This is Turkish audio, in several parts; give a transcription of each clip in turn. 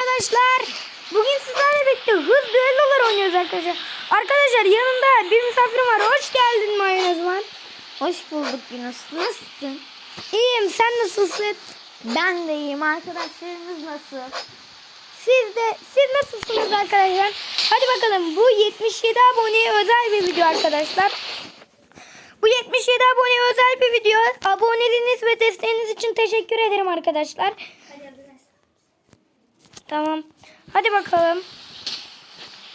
arkadaşlar. Bugün sizlerle birlikte hız düellolar oynuyoruz arkadaşlar. Arkadaşlar yanımda bir misafirim var. Hoş geldin Mayonezman. Hoş bulduk Yunus. Nasılsın? İyiyim sen nasılsın? Ben de iyiyim. Arkadaşlarımız nasıl? Siz de siz nasılsınız arkadaşlar? Hadi bakalım bu 77 aboneye özel bir video arkadaşlar. Bu 77 aboneye özel bir video. Aboneliğiniz ve desteğiniz için teşekkür ederim arkadaşlar. Tamam. Hadi bakalım.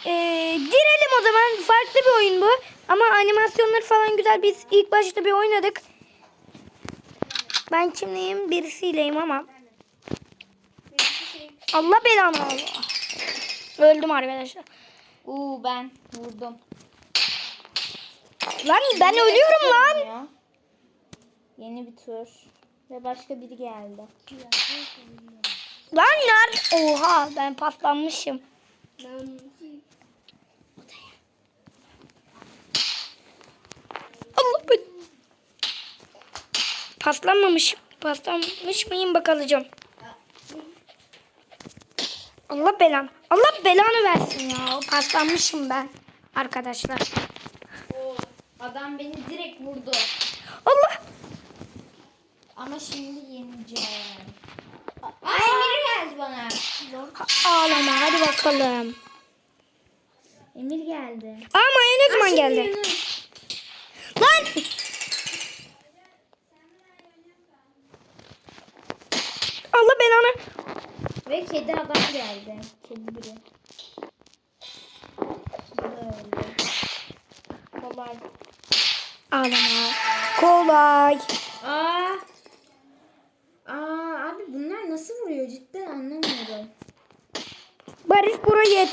Ee, girelim o zaman. Farklı bir oyun bu. Ama animasyonları falan güzel. Biz ilk başta bir oynadık. Ben kimleyim? Birisiyleyim ama. Allah belanı Allah. Öldüm arkadaşlar. Uuu ben vurdum. Lan ben ölüyorum lan. Ya. Yeni bir tur. Ve başka biri geldi. Lan nerede? Oha ben paslanmışım. Allah ben. Paslanmamış. Paslanmış mıyım bakalım. Allah belanı. Allah belanı versin ya. Paslanmışım ben. Arkadaşlar. Oo, adam beni direkt vurdu. Allah. Ama şimdi yeneceğim. Ay Emir geldi bana. Ağlama hadi bakalım. Emir geldi. Ama ne zaman geldi? Lan! Allah belanı. Ve kedi adam geldi. Kedi biri. Öldü. Kolay. Ağlama. Kolay. Aa. Aa abi bunlar nasıl vuruyor cidden anlamıyorum. Barış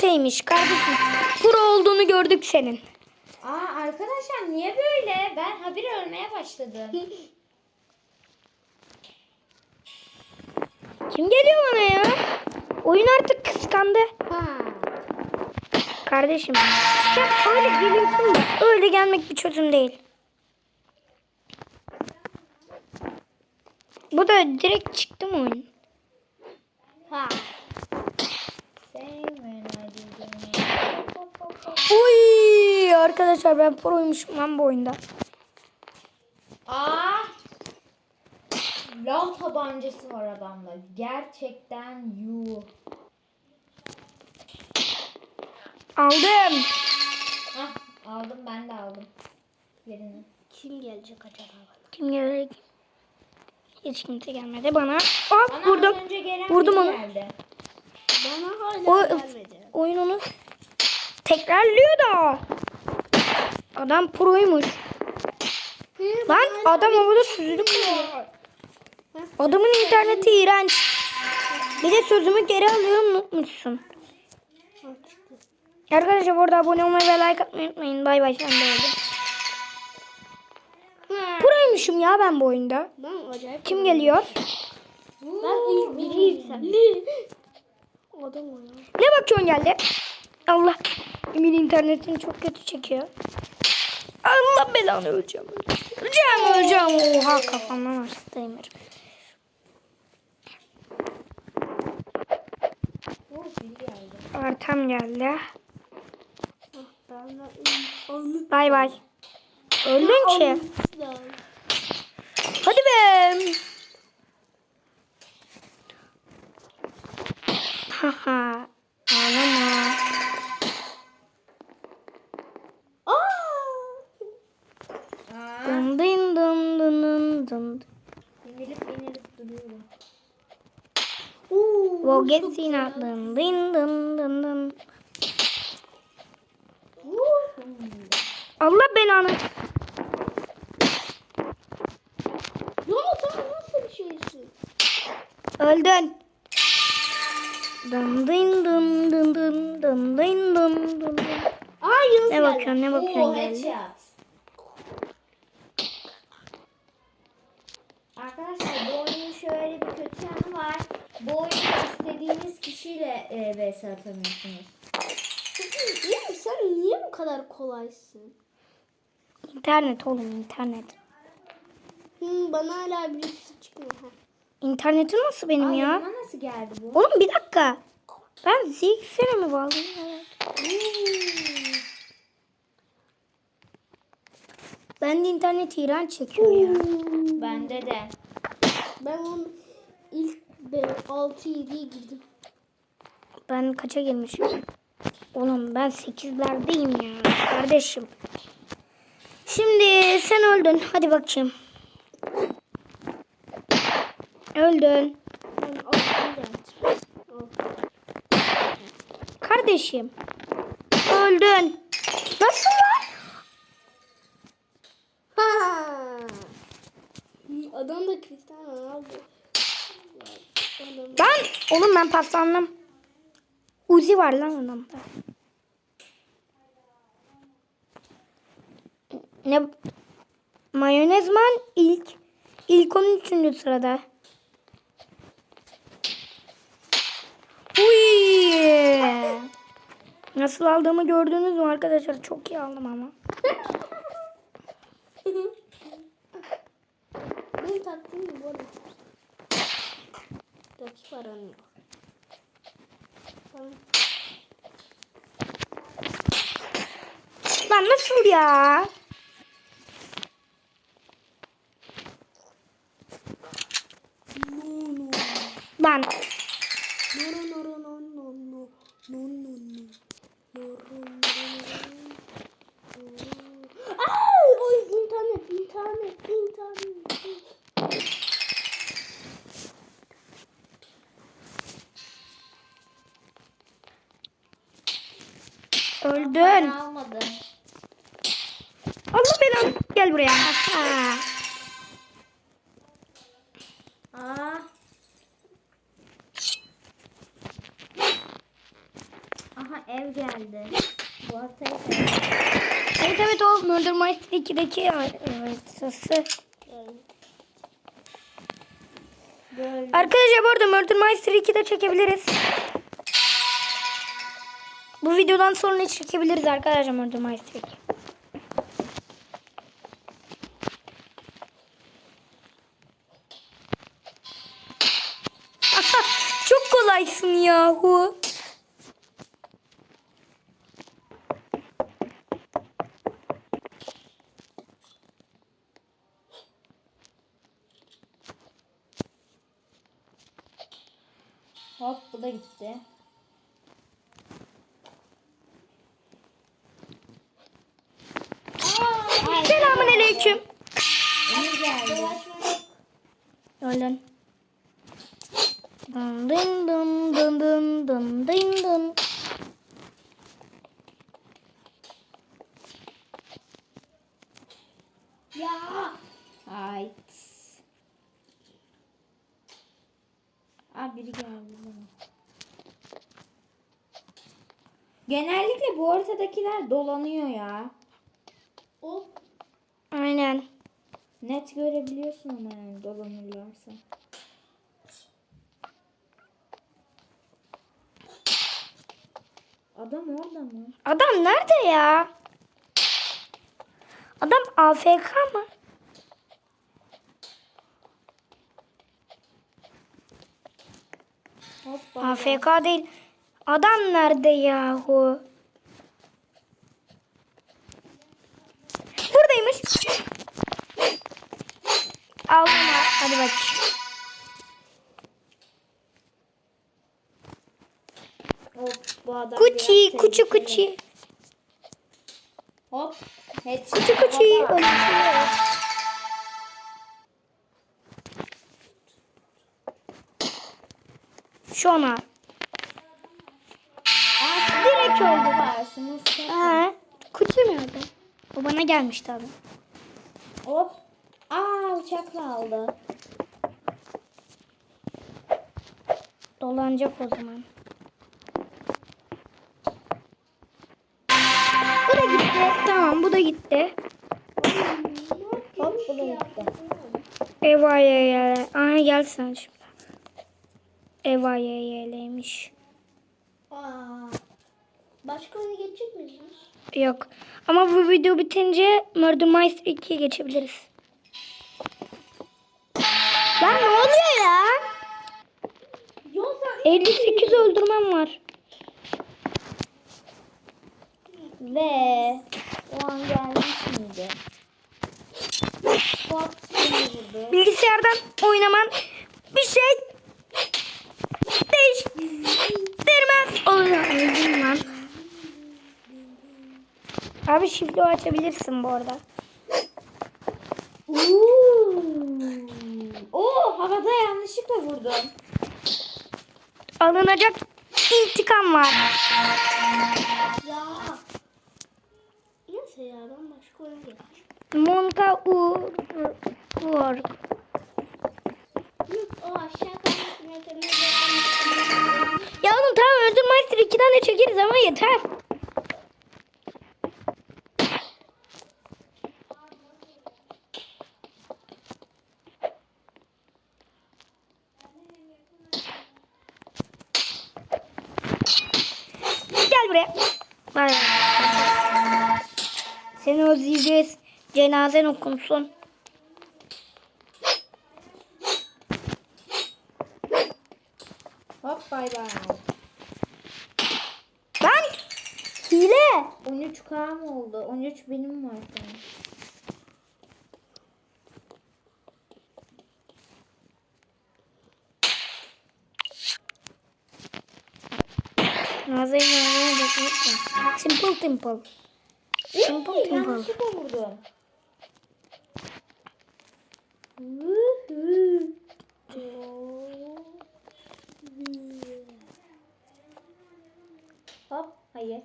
YT'ymiş kardeşim. Pro olduğunu gördük senin. Aa arkadaşlar niye böyle? Ben habire ölmeye başladım. Kim geliyor bana ya? Oyun artık kıskandı. Kardeşim. Sen öyle geliyorsun da öyle gelmek bir çözüm değil. Bu da direkt çıktı mı oyun? ha. Sevmen acıdım. Uy arkadaşlar ben proymuşum lan bu oyunda. Aa. Lav tabancası var adamda. Gerçekten yuh. Aldım. Hah aldım ben de aldım. Birini. Kim gelecek acaba? Kim gelecek? Hiç kimse gelmedi bana. Hop Bana vurdum. az önce gelen Vurdum biri onu. Geldi. O oyun onu tekrarlıyor da. Adam proymuş. Lan adam havada süzülüp. Adamın interneti iğrenç. Bir de sözümü geri alıyorum unutmuşsun. Arkadaşlar bu arada abone olmayı ve like atmayı unutmayın. Bay bay sen de. Proymuşum ya ben bu oyunda. Ben acayip. Kim geliyor? Ben biriyim. Ne bakıyorsun geldi? Allah. Emin internetini çok kötü çekiyor. Allah belanı öleceğim. Öleceğim öleceğim. Oha kafamdan biri geldi. Artem geldi. Bay bay. Öldün ki. Hadi be. Haha. Ağlama. Aa. Dın dın dın dın. Yenilip yenilip duruyorum. We'll get seen out. Dın dın dın dın. Allah belanı. Ya sen nasıl bir şeysin? Öldün. Dın dın dın dın dın dın dın dın dın. Yunus Ne bakıyorsun ne bakıyorsun geldi. Arkadaşlar bu oyunun şöyle bir kötü yanı var. Bu oyunu istediğiniz kişiyle e, vs atamıyorsunuz. Ya sen niye bu kadar kolaysın? İnternet oğlum internet. Hı, bana hala birisi çıkmıyor. Ha. İnternetim nasıl benim Ay, ya? yanıma nasıl geldi bu? Oğlum bir dakika. Ben ZX'e mi bağladım? Evet. Ben de internet iğrenç çekiyor ya. Bende de. Ben onun ilk 6-7'ye girdim. Ben kaça girmişim? Oğlum ben 8'lerdeyim ya kardeşim. Şimdi sen öldün. Hadi bakayım. Öldün. Ben 6'ya geldim. Kardeşim. Öldün. Nasıl lan? Adam da Cristiano Ronaldo. Ben oğlum ben paslandım. Uzi var lan adamda. Ne Mayonezman ilk ilk 13. sırada. Uy! Nasıl aldığımı gördünüz mü arkadaşlar? Çok iyi aldım ama. Benim taktiğim bu arada. Rakip aranıyor. Tamam. Lan nasıl ya? Öldün. Ben almadım. Allah belanı. Gel buraya. Ha. Aa. Aha ev geldi. Bu haritayı Evet evet o Murder Mystery 2'deki haritası. Arkadaşlar bu arada Murder Mystery 2'de çekebiliriz. Bu videodan sonra çekebiliriz arkadaşlar Murder Mystery 2. Aha, Çok kolaysın yahu. Hop bu da gitti. Aa, Selamun aleyküm. Emir geldi. Öldün. Dın dın dın dın dın dın dın dın. Ya. Ay. Aa biri geldi bana. Genellikle bu ortadakiler dolanıyor ya. Hop. Aynen. Net görebiliyorsun ama yani dolanırlarsa. Adam orada mı? Adam nerede ya? Adam AFK mı? Hoppa. AFK değil. Adam nerede yahu? adam Gucci, Gucci, Gucci. Hop. Gucci, Gucci. Şona. Direkt oldu. Aa, Gucci mi oldu? O bana gelmişti abi. Hop. Aa uçakla aldı. Dolanacak o zaman. Tamam bu da gitti. Hop bu da gitti. Eva yele. Aha gel sen şimdi. Eva yeleymiş. Başka oyuna geçecek miyiz? Yok. Ama bu video bitince Murder Mystery 2'ye geçebiliriz. Lan ne oluyor ya? Yok sen 58 öldürmem var. Ve o an gelmiş miydi? Hop seni vurdu. Bilgisayardan oynaman bir şey değiştirmez. Oluyor. Öldüm lan. Abi şifre açabilirsin bu arada. Oo. Oo havada yanlışlıkla vurdum. Alınacak intikam var. Ya. Ben başka oyun geçeceğim. Monka u Uor. Yok o aşağı kalmasın. Ya oğlum tamam Öldüm Master 2'den de çekeriz ama yeter. Cenazen okunsun. Hop bay bay. Lan! Hile. 13k mı oldu? 13 benim var an. Nazarın yanına bakmışsın. Simple Simple. Simple Simple. yanlışlıkla vurdum. Hop hayır.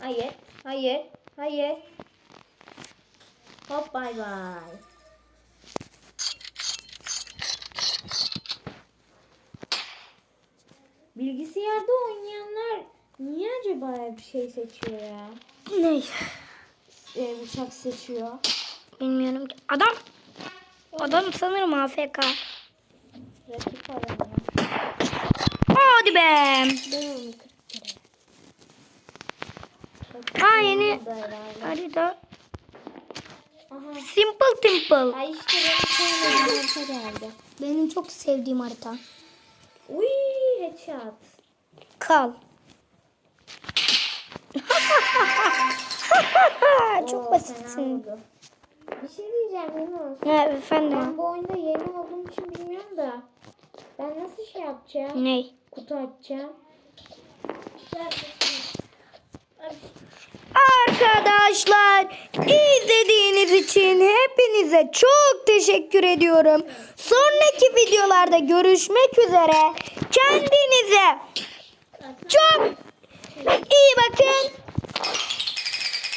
Hayır. Hayır. Hayır. Hop bay bay. Bilgisayarda oynayanlar niye acaba bir şey seçiyor ya? Ne? Ee, uçak seçiyor. Bilmiyorum ki. Adam. Adam sanırım AFK. Rakip aranıyor. Hadi be. Ben onu Aa yeni harita. Aha. Simple Simple. Ay işte benim harita geldi. Benim çok sevdiğim harita. Uy headshot. Kal. çok basitsin. Bir şey diyeceğim Yunus. Ne efendim? Ben bu oyunda yeni olduğum için bilmiyorum da. Ben nasıl şey yapacağım? Ne? Kutu açacağım. Arkadaşlar izlediğiniz için hepinize çok teşekkür ediyorum. Sonraki videolarda görüşmek üzere. Kendinize çok iyi bakın.